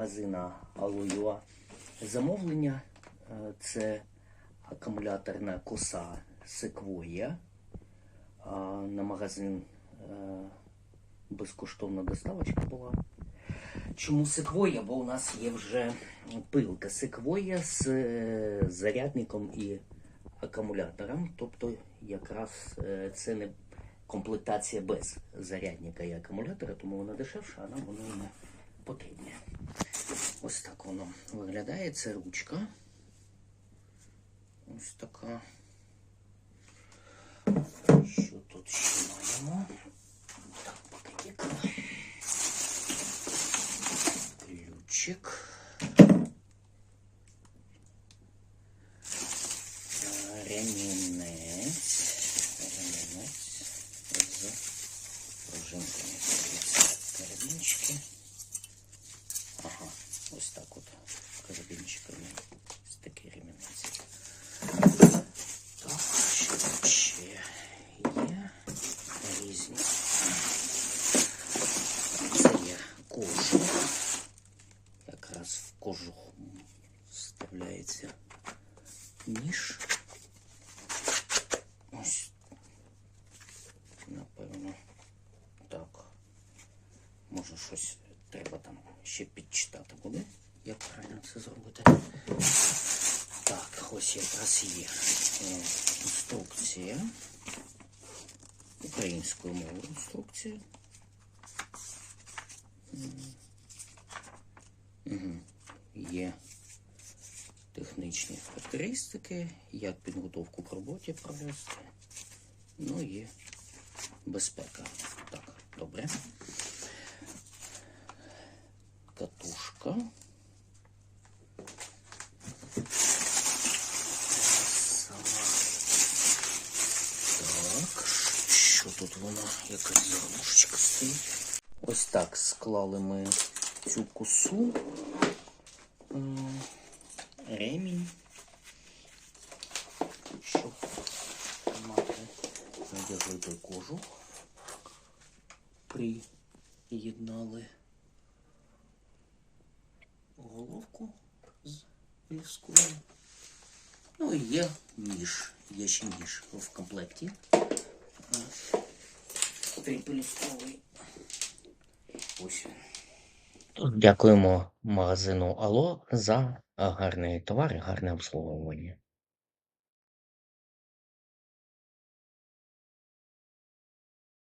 магазина Алоюа замовлення. Е, Це акумуляторна коса Секвоя. На магазин е, безкоштовна доставочка була. Чому секвоя? Бо у нас є вже пилка секвоя з е, зарядником і акумулятором. Тобто, якраз це не комплектація без зарядника і акумулятора, тому вона дешевша, а нам воно і не потрібне. Ось так воно виглядає. Це ручка. Ось така. Що тут ще маємо? Так, пакетик. Ключик. Е, Ремінець. Ремінець з пружинками. Карабінчики. Вставляється ніж. Ось. Напевно. Так. Може щось треба там ще підчитати буде, як правильно це зробити. Так, ось якраз є е, інструкція. Українською мовою інструкція. Угу. Є технічні характеристики, як підготовку к роботі провести. Ну і безпека. Так, добре. Катушка. Так, що тут вона? Якась заглушечка стоїть. Ось так склали ми цю косу. Ремінь. Щоб мати надягли кожух. Приєднали головку з ліскою. Ну і є ніж. Є ще ніж в комплекті. Трипелістковий. Ось. Дякуємо магазину Ало за гарний товар і гарне обслуговування.